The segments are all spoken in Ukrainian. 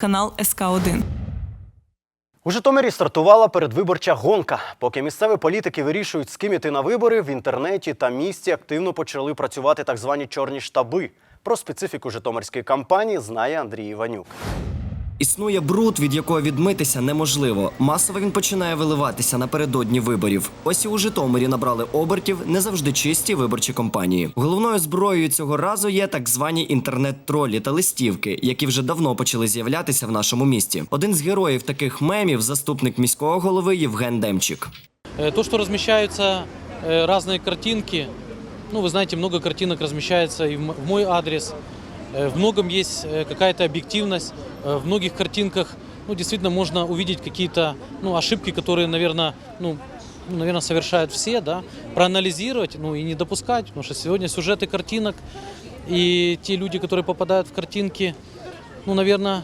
канал СК 1 У Житомирі стартувала передвиборча гонка. Поки місцеві політики вирішують, з ким іти на вибори, в інтернеті та місті активно почали працювати так звані чорні штаби. Про специфіку житомирської кампанії знає Андрій Іванюк. Існує бруд, від якого відмитися неможливо. Масово він починає виливатися напередодні виборів. Ось і у Житомирі набрали обертів не завжди чисті виборчі кампанії. Головною зброєю цього разу є так звані інтернет-тролі та листівки, які вже давно почали з'являтися в нашому місті. Один з героїв таких мемів заступник міського голови Євген Демчик. Э, То, что размещаются э, разные картинки, ну, вы знаете, много картинок размещается и в м- в мой адрес. Э, В многом есть э, какая-то объективность. Э, В многих картинках, ну, действительно можно увидеть какие-то, ну, ошибки, которые, наверное, ну, ну, наверное, совершают все, да, проанализировать, ну, и не допускать, потому что сегодня сюжеты картинок и те люди, которые попадают в картинки, ну, наверное,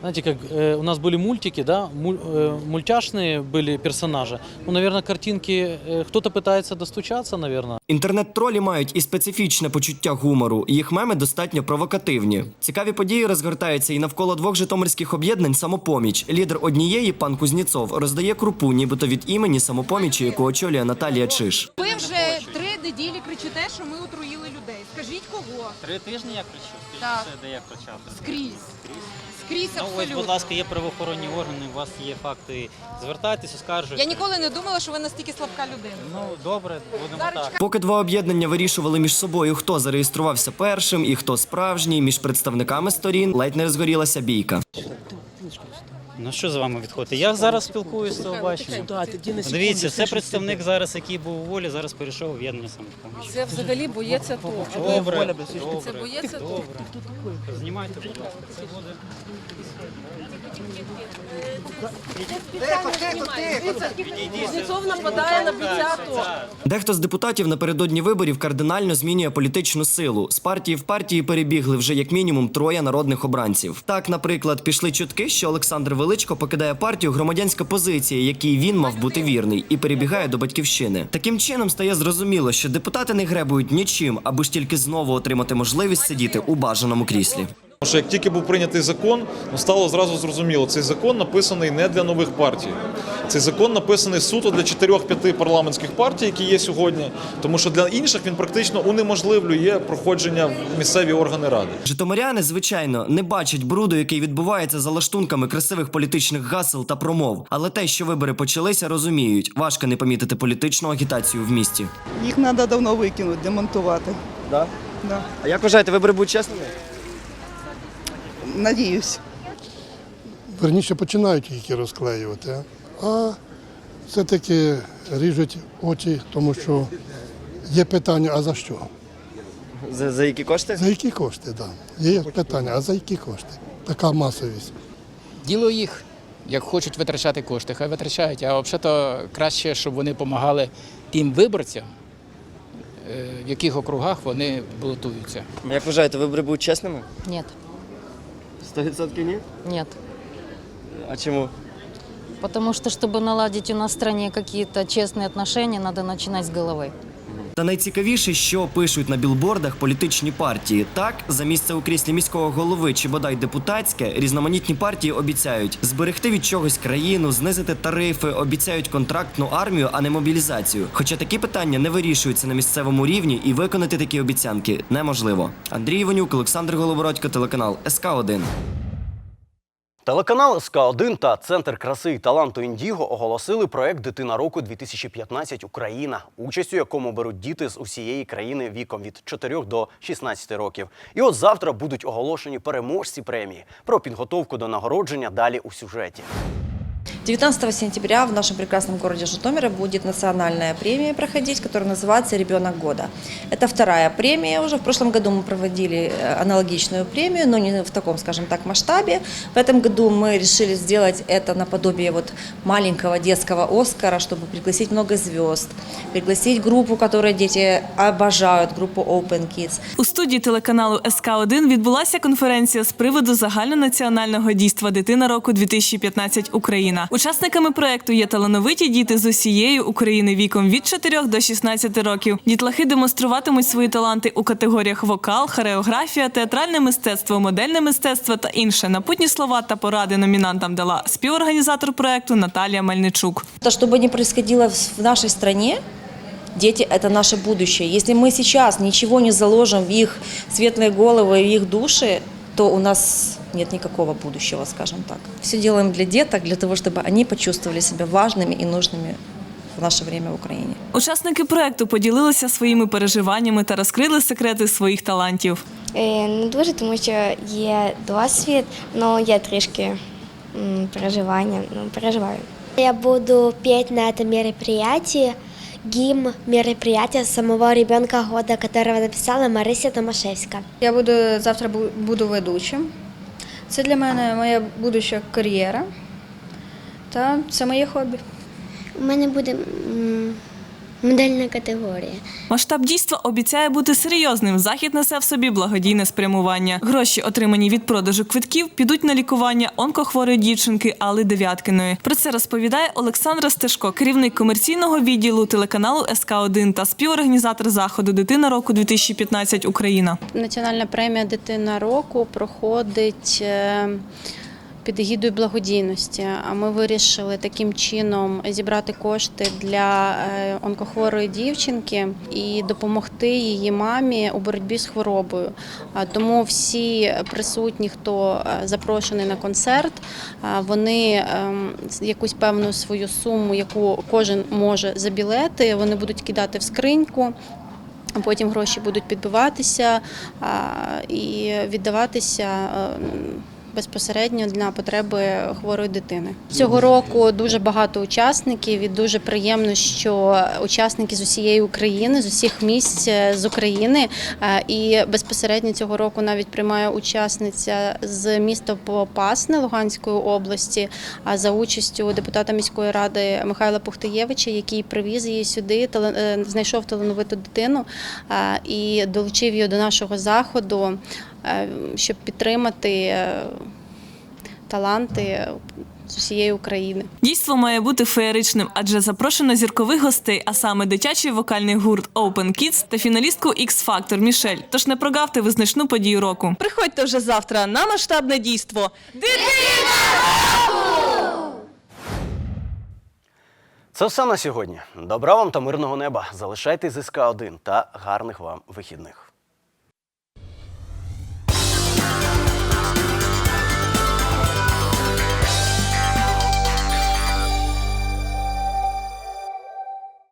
знаете, как э, у нас были мультики, да, муль- э, мультяшные были персонажи. Ну, наверное, картинки э, кто-то пытается достучаться, наверное. Інтернет-тролі мають і специфічне почуття гумору. Їх меми достатньо провокативні. Цікаві події розгортаються і навколо двох житомирських об'єднань самопоміч. Лідер однієї, пан Кузніцов, роздає крупу, нібито від імені самопомічі, яку очолює Наталія Чиш. Ви вже три неділі кричите, що ми отруїли людей. Скажіть кого? Три тижні я кричу, Так. це де я кричав. Скрізь. Скрізь Ну ось, абсолютно. будь ласка, є правоохоронні органи, у вас є факти. Звертайтеся, оскаржуйте. Я ніколи не думала, що ви настільки слабка людина. Ну добре, будемо Зараз так. Поки два об'єднання вирішували між собою, хто зареєструвався першим і хто справжній, між представниками сторін ледь не розгорілася бійка. Ну що з вами відходити? Я зараз спілкуюся з телебаченням. Дивіться, це представник зараз, який був у волі, зараз перейшов в єднання самопоміч. Це взагалі боється того. Добре, добре, Це боється того. добре. Знімайте, будь ласка. Це буде. Кузнєцов нападає на бійця АТО. Дехто з депутатів напередодні виборів кардинально змінює політичну силу. З партії в партії перебігли вже як мінімум троє народних обранців. Так, наприклад, пішли чутки, що Олександр Величко покидає партію громадянська позиція, якій він мав бути вірний, і перебігає до батьківщини. Таким чином стає зрозуміло, що депутати не гребують нічим, аби ж тільки знову отримати можливість сидіти у бажаному кріслі. Тому що як тільки був прийнятий закон, ну стало зразу зрозуміло, цей закон написаний не для нових партій. Цей закон написаний суто для 4-5 парламентських партій, які є сьогодні, тому що для інших він практично унеможливлює проходження в місцеві органи ради. Житомиряни, звичайно, не бачать бруду, який відбувається за лаштунками красивих політичних гасел та промов. Але те, що вибори почалися, розуміють. Важко не помітити політичну агітацію в місті. Їх треба давно викинути, демонтувати. Да? Да. А як вважаєте, вибори будуть чесними? Надіюсь. верніше починають тільки розклеювати, а- все-таки ріжуть очі, тому що є питання, а за що? За, за які кошти? За які кошти, так. Да. Є питання, а за які кошти? Така масовість. Діло їх. Як хочуть витрачати кошти, хай витрачають. А взагалі краще, щоб вони допомагали тим виборцям, е, в яких округах вони балотуються. Як вважаєте, вибори будуть чесними? Нет, 100% ні? нет. А чому? Потому что, чтобы наладить у нас в стране какие-то честные отношения, надо начинать с головы. Та найцікавіше, що пишуть на білбордах політичні партії. Так, за місце у кріслі міського голови чи бодай депутатське, різноманітні партії обіцяють зберегти від чогось країну, знизити тарифи, обіцяють контрактну армію, а не мобілізацію. Хоча такі питання не вирішуються на місцевому рівні, і виконати такі обіцянки неможливо. Андрій Іванюк, Олександр Голобородько, телеканал СК 1 Телеканал СК1 та Центр краси і таланту Індіго оголосили проект Дитина року 2015 Україна, участь у якому беруть діти з усієї країни віком від 4 до 16 років. І от завтра будуть оголошені переможці премії. Про підготовку до нагородження далі у сюжеті. 19 сентября в нашем прекрасном городе Житомира будет национальная премия проходить, которая называется «Ребенок года». Это вторая премия уже. В прошлом году мы проводили э, аналогичную премию, но не в таком, скажем так, масштабе. В этом году мы решили сделать это наподобие вот маленького детского «Оскара», чтобы пригласить много звезд, пригласить группу, которую дети обожают, группу Open Kids. У студії телеканалу СК 1 відбулася конференція з приводу загальнонаціонального дійства Дитина року 2015 Україна. Учасниками проекту є талановиті діти з усієї України віком від 4 до 16 років. Дітлахи демонструватимуть свої таланти у категоріях вокал, хореографія, театральне мистецтво, модельне мистецтво та інше. Напутні слова та поради номінантам дала співорганізатор проекту Наталія Мельничук. То, чтобы не происходило в в нашей стране, дети – это наше будущее. Если мы сейчас ничего не заложим в их светлые головы, в их души, то у нас нет никакого будущего, скажем так. Все делаем для деток, для того, чтобы они почувствовали себя важными и нужными в наше время в Украине. Учасники проекту поділилися своїми переживаннями та розкрили секрети своїх талантів. Е, Не дуже, тому що є досвід, але є трішки м, переживання. Ну, переживаю. Я буду петь на этом мероприятии гимн мероприятия самого ребенка года, которого написала Марися Томашевська. Я буду завтра бу- буду ведучим. Це для мене моя будуща кар'єра. Та це моє хобі. У мене буде модельна категорія. Масштаб дійства обіцяє бути серйозним. Захід несе в собі благодійне спрямування. Гроші, отримані від продажу квитків, підуть на лікування онкохворої дівчинки Алли Дев'яткиної. Про це розповідає Олександра Стешко, керівник комерційного відділу телеканалу СК 1 та співорганізатор заходу Дитина року 2015 Україна. Національна премія Дитина року проходить е, під егідою благодійності. Ми вирішили таким чином зібрати кошти для е, онкохворої дівчинки і допомогти її мамі у боротьбі з хворобою. Тому всі присутні, хто е, запрошений на концерт, вони ем, якусь певну свою суму, яку кожен може за білети, вони будуть кидати в скриньку. Потім гроші будуть підбиватися і віддаватися е, безпосередньо на потреби хворої дитини. Цього року дуже багато учасників і дуже приємно, що учасники з усієї України, з усіх місць е, з України. Е, І безпосередньо цього року навіть приймає учасниця з міста Попасне Луганської області, а за участю депутата міської ради Михайла Пухтаєвича, який привіз її сюди, е, знайшов талановиту дитину і долучив її до нашого заходу, щоб підтримати е, таланти з усієї України. Дійство має бути феєричним, адже запрошено зіркових гостей, а саме дитячий вокальний гурт Open Kids та фіналістку X Factor Мішель. Тож не прогавте визначну подію року. Приходьте вже завтра на масштабне дійство. Дитина Це все на сьогодні. Добра вам та мирного неба. Залишайтесь з СК 1 та гарних вам вихідних.